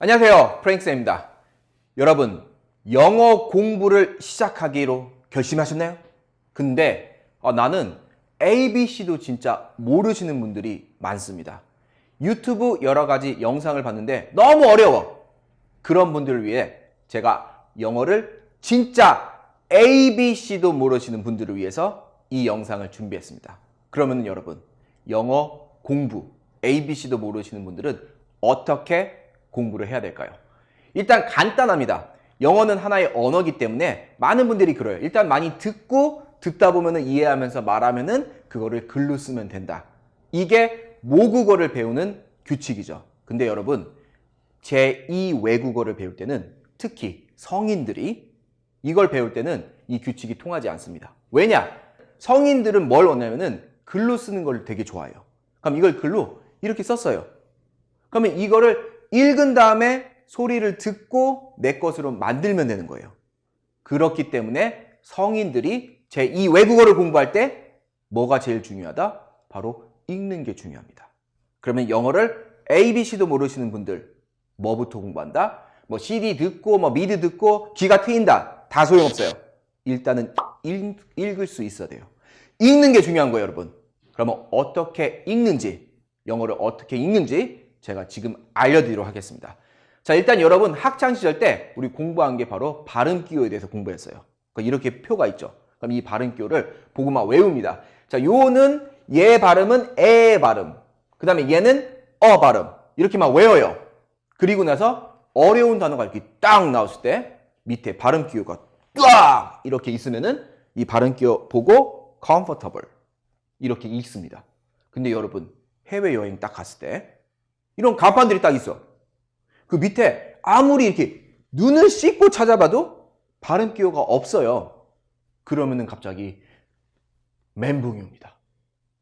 안녕하세요. 프랭크쌤입니다. 여러분, 영어 공부를 시작하기로 결심하셨나요? 근데 어, 나는 ABC도 진짜 모르시는 분들이 많습니다. 유튜브 여러 가지 영상을 봤는데 너무 어려워. 그런 분들을 위해 제가 영어를 진짜 ABC도 모르시는 분들을 위해서 이 영상을 준비했습니다. 그러면 여러분, 영어 공부, ABC도 모르시는 분들은 어떻게 공부를 해야 될까요? 일단 간단합니다. 영어는 하나의 언어기 때문에 많은 분들이 그래요. 일단 많이 듣고 듣다 보면은 이해하면서 말하면은 그거를 글로 쓰면 된다. 이게 모국어를 배우는 규칙이죠. 근데 여러분, 제2 외국어를 배울 때는 특히 성인들이 이걸 배울 때는 이 규칙이 통하지 않습니다. 왜냐? 성인들은 뭘 원하냐면은 글로 쓰는 걸 되게 좋아해요. 그럼 이걸 글로 이렇게 썼어요. 그러면 이거를 읽은 다음에 소리를 듣고 내 것으로 만들면 되는 거예요. 그렇기 때문에 성인들이 제2 외국어를 공부할 때 뭐가 제일 중요하다? 바로 읽는 게 중요합니다. 그러면 영어를 ABC도 모르시는 분들 뭐부터 공부한다? 뭐 CD 듣고 뭐 미드 듣고 귀가 트인다. 다 소용없어요. 일단은 읽, 읽을 수 있어야 돼요. 읽는 게 중요한 거예요, 여러분. 그러면 어떻게 읽는지, 영어를 어떻게 읽는지 제가 지금 알려드리도록 하겠습니다. 자, 일단 여러분 학창 시절 때 우리 공부한 게 바로 발음 기호에 대해서 공부했어요. 그러니까 이렇게 표가 있죠. 그럼 이 발음 기호를 보고 막 외웁니다. 자, 요는 얘 발음은 에 발음. 그 다음에 얘는 어 발음. 이렇게 막 외워요. 그리고 나서 어려운 단어가 이렇게 딱 나왔을 때 밑에 발음 기호가 딱 이렇게 있으면은 이 발음 기호 보고 comfortable 이렇게 읽습니다. 근데 여러분 해외 여행 딱 갔을 때 이런 간판들이 딱 있어. 그 밑에 아무리 이렇게 눈을 씻고 찾아봐도 발음 기호가 없어요. 그러면은 갑자기 멘붕이 옵니다.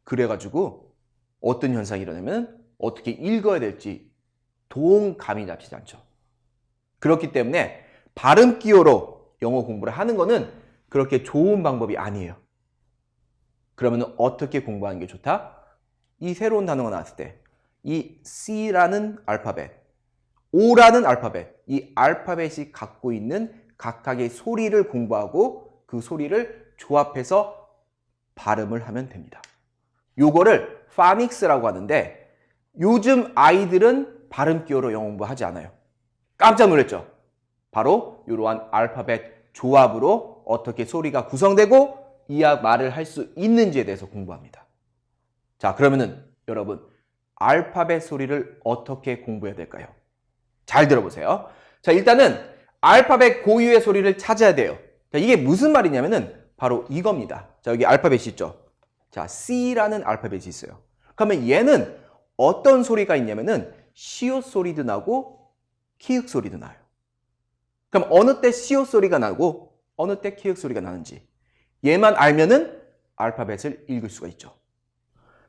그래가지고 어떤 현상이 일어나면 어떻게 읽어야 될지 동감이 잡히지 않죠. 그렇기 때문에 발음 기호로 영어 공부를 하는 거는 그렇게 좋은 방법이 아니에요. 그러면 어떻게 공부하는 게 좋다? 이 새로운 단어가 나왔을 때, 이 C라는 알파벳, O라는 알파벳, 이 알파벳이 갖고 있는 각각의 소리를 공부하고 그 소리를 조합해서 발음을 하면 됩니다. 요거를 파닉스라고 하는데 요즘 아이들은 발음 기호로 영어 공부하지 않아요. 깜짝 놀랐죠? 바로 이러한 알파벳 조합으로 어떻게 소리가 구성되고 이 말을 할 수 있는지에 대해서 공부합니다. 자, 그러면은 여러분 알파벳 소리를 어떻게 공부해야 될까요? 잘 들어보세요. 자, 일단은 알파벳 고유의 소리를 찾아야 돼요. 자, 이게 무슨 말이냐면은 바로 이겁니다. 자, 여기 알파벳이 있죠. 자, C라는 알파벳이 있어요. 그러면 얘는 어떤 소리가 있냐면은 시옷 소리도 나고 키읔 소리도 나요. 그럼 어느 때 시옷 소리가 나고 어느 때 키읔 소리가 나는지 얘만 알면은 알파벳을 읽을 수가 있죠.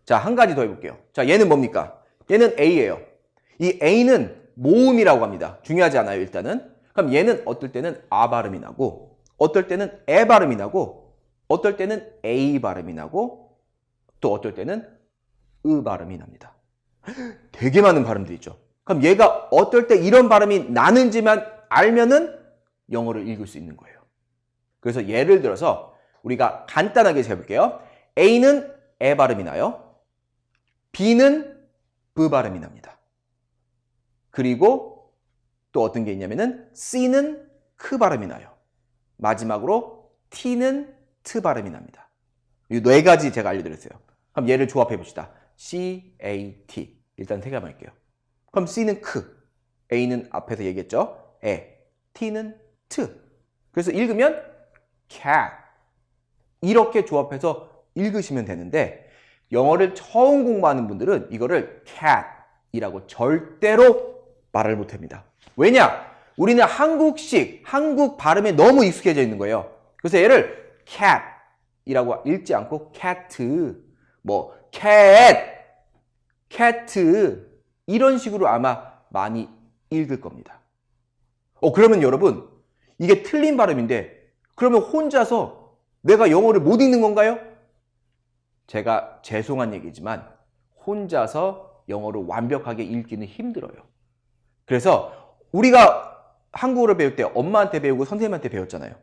자, 한 가지 더 해볼게요. 자, 얘는 뭡니까? 얘는 A예요. 이 A는 모음이라고 합니다. 중요하지 않아요, 일단은. 그럼 얘는 어떨 때는 아 발음이 나고, 어떨 때는 에 발음이 나고, 어떨 때는 A 발음이 나고, 또 어떨 때는 으 발음이 납니다. 되게 많은 발음들이 있죠. 그럼 얘가 어떨 때 이런 발음이 나는지만 알면은 영어를 읽을 수 있는 거예요. 그래서 예를 들어서 우리가 간단하게 해볼게요. A는 에 발음이 나요. B는 브 발음이 납니다. 그리고 또 어떤 게 있냐면은 C는 크 발음이 나요. 마지막으로 T는 트 발음이 납니다. 이 네 가지 제가 알려드렸어요. 그럼 얘를 조합해 봅시다. C, A, T. 일단 세 개만 할게요. 그럼 C는 크, A는 앞에서 얘기했죠. 에, T는 트. 그래서 읽으면 cat. 이렇게 조합해서 읽으시면 되는데 영어를 처음 공부하는 분들은 이거를 cat이라고 절대로 말을 못합니다. 왜냐? 우리는 한국식, 한국 발음에 너무 익숙해져 있는 거예요. 그래서 얘를 cat이라고 읽지 않고 cat, 뭐 cat, cat 이런 식으로 아마 많이 읽을 겁니다. 어 그러면 여러분 이게 틀린 발음인데 그러면 혼자서 내가 영어를 못 읽는 건가요? 제가 죄송한 얘기지만 혼자서 영어를 완벽하게 읽기는 힘들어요. 그래서 우리가 한국어를 배울 때 엄마한테 배우고 선생님한테 배웠잖아요.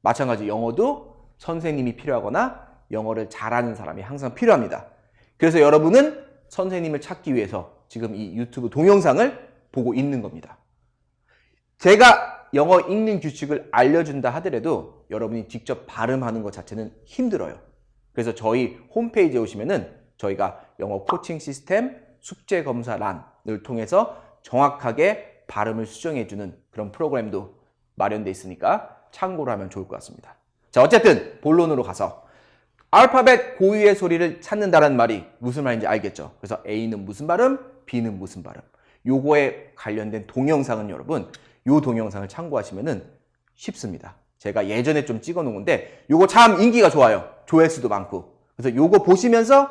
마찬가지 영어도 선생님이 필요하거나 영어를 잘하는 사람이 항상 필요합니다. 그래서 여러분은 선생님을 찾기 위해서 지금 이 유튜브 동영상을 보고 있는 겁니다. 제가 영어 읽는 규칙을 알려준다 하더라도 여러분이 직접 발음하는 것 자체는 힘들어요. 그래서 저희 홈페이지에 오시면은 저희가 영어 코칭 시스템 숙제 검사란을 통해서 정확하게 발음을 수정해주는 그런 프로그램도 마련돼 있으니까 참고로 하면 좋을 것 같습니다. 자, 어쨌든 본론으로 가서 알파벳 고유의 소리를 찾는다는 말이 무슨 말인지 알겠죠? 그래서 A는 무슨 발음, B는 무슨 발음. 요거에 관련된 동영상은 여러분, 요 동영상을 참고하시면은 쉽습니다. 제가 예전에 좀 찍어 놓은 건데 요거 참 인기가 좋아요. 조회수도 많고. 그래서 요거 보시면서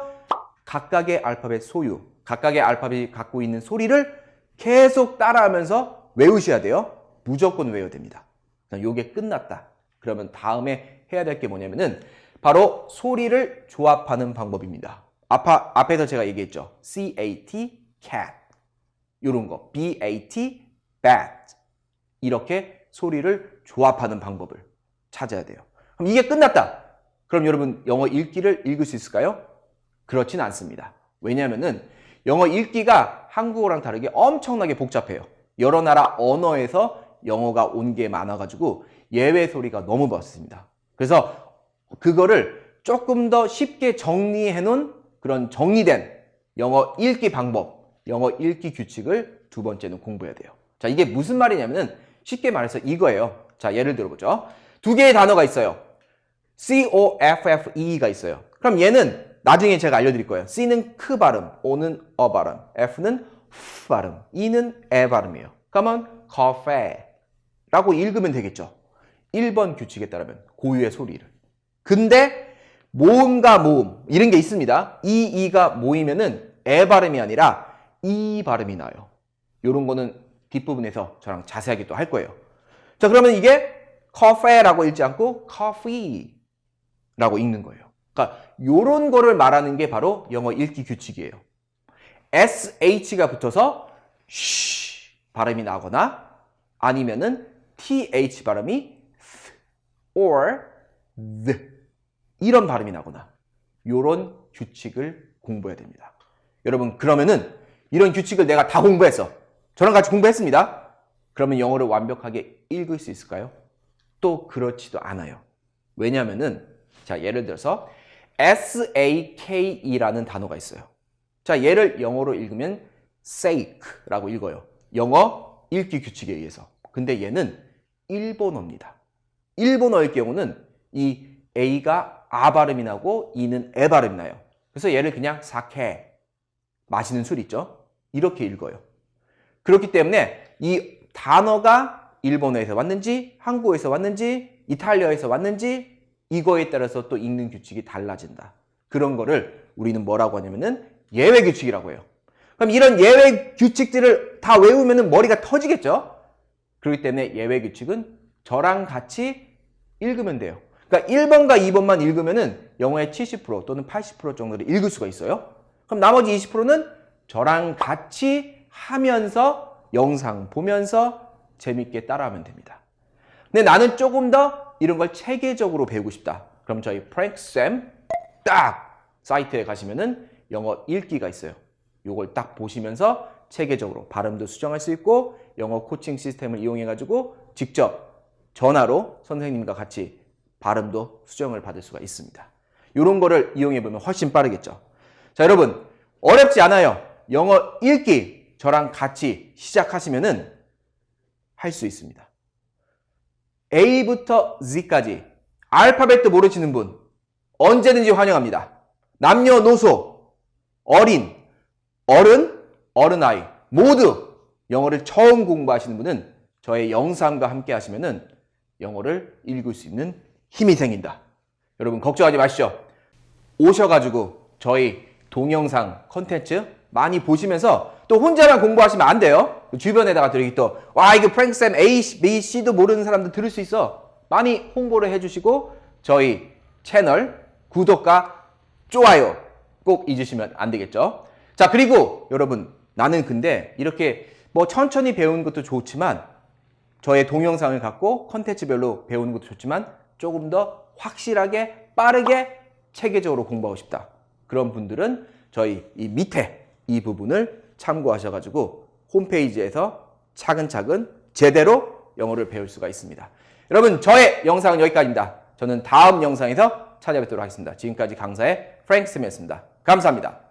각각의 알파벳 소유, 각각의 알파벳이 갖고 있는 소리를 계속 따라하면서 외우셔야 돼요. 무조건 외워야 됩니다. 자, 요게 끝났다. 그러면 다음에 해야 될 게 뭐냐면은 바로 소리를 조합하는 방법입니다. 아파, 앞에서 제가 얘기했죠. C-A-T, cat. 요런 거. B-A-T, bat. 이렇게 소리를 조합하는 방법을 찾아야 돼요. 그럼 이게 끝났다. 그럼 여러분 영어 읽기를 읽을 수 있을까요? 그렇진 않습니다. 왜냐하면은 영어 읽기가 한국어랑 다르게 엄청나게 복잡해요. 여러 나라 언어에서 영어가 온 게 많아가지고 예외 소리가 너무 많습니다. 그래서 그거를 조금 더 쉽게 정리해 놓은 그런 정리된 영어 읽기 방법, 영어 읽기 규칙을 두 번째는 공부해야 돼요. 자, 이게 무슨 말이냐면은 쉽게 말해서 이거예요. 자, 예를 들어보죠. 두 개의 단어가 있어요. C-O-F-F-E가 있어요. 그럼 얘는 나중에 제가 알려드릴 거예요. C는 크 발음, O는 어 발음, F는 F 발음, E는 에 발음이에요. 그러면 coffee 라고 읽으면 되겠죠. 1번 규칙에 따르면 고유의 소리를. 근데 모음과 모음 이런 게 있습니다. 이 이가 모이면은 에 발음이 아니라 이 발음이 나요. 이런 거는 뒷부분에서 저랑 자세하게 또 할 거예요. 자 그러면 이게 coffee라고 읽지 않고 coffee라고 읽는 거예요. 그러니까 이런 거를 말하는 게 바로 영어 읽기 규칙이에요. sh가 붙어서 쉬 발음이 나거나 아니면은 th 발음이 th or the 이런 발음이 나거나 이런 규칙을 공부해야 됩니다. 여러분 그러면은 이런 규칙을 내가 다 공부했어. 저랑 같이 공부했습니다. 그러면 영어를 완벽하게 읽을 수 있을까요? 또 그렇지도 않아요. 왜냐하면은 자 예를 들어서 sake라는 단어가 있어요. 자 얘를 영어로 읽으면 sake라고 읽어요. 영어 읽기 규칙에 의해서. 근데 얘는 일본어입니다. 일본어일 경우는 이 a가 아 발음이 나고 e는 에 발음이 나요. 그래서 얘를 그냥 사케 마시는 술 있죠? 이렇게 읽어요. 그렇기 때문에 이 단어가 일본어에서 왔는지 한국어에서 왔는지 이탈리아에서 왔는지 이거에 따라서 또 읽는 규칙이 달라진다. 그런 거를 우리는 뭐라고 하냐면은 예외 규칙이라고 해요. 그럼 이런 예외 규칙들을 다 외우면은 머리가 터지겠죠? 그렇기 때문에 예외 규칙은 저랑 같이 읽으면 돼요. 그러니까 1번과 2번만 읽으면은 영어의 70% 또는 80% 정도를 읽을 수가 있어요. 그럼 나머지 20%는 저랑 같이 하면서 영상 보면서 재밌게 따라하면 됩니다. 근데 나는 조금 더 이런 걸 체계적으로 배우고 싶다. 그럼 저희 프랭크쌤 딱 사이트에 가시면은 영어 읽기가 있어요. 요걸 딱 보시면서 체계적으로 발음도 수정할 수 있고 영어 코칭 시스템을 이용해 가지고 직접 전화로 선생님과 같이 발음도 수정을 받을 수가 있습니다. 이런 거를 이용해 보면 훨씬 빠르겠죠. 자, 여러분 어렵지 않아요. 영어 읽기 저랑 같이 시작하시면은 할 수 있습니다. A부터 Z까지 알파벳도 모르시는 분 언제든지 환영합니다. 남녀노소, 어린, 어른, 어른아이 모두 영어를 처음 공부하시는 분은 저의 영상과 함께 하시면은 영어를 읽을 수 있는 힘이 생긴다. 여러분 걱정하지 마시죠. 오셔가지고 저희 동영상 컨텐츠 많이 보시면서 또 혼자만 공부하시면 안 돼요. 주변에다가 들으기 또, 와, 이거 프랭크쌤 A, B, C도 모르는 사람들 들을 수 있어. 많이 홍보를 해주시고, 저희 채널 구독과 좋아요 꼭 잊으시면 안 되겠죠. 자, 그리고 여러분, 나는 근데 이렇게 뭐 천천히 배우는 것도 좋지만 저의 동영상을 갖고 컨텐츠별로 배우는 것도 좋지만 조금 더 확실하게 빠르게 체계적으로 공부하고 싶다. 그런 분들은 저희 이 밑에 이 부분을 참고하셔가지고 홈페이지에서 차근차근 제대로 영어를 배울 수가 있습니다. 여러분 저의 영상은 여기까지입니다. 저는 다음 영상에서 찾아뵙도록 하겠습니다. 지금까지 강사의 프랭크 쌤이었습니다. 감사합니다.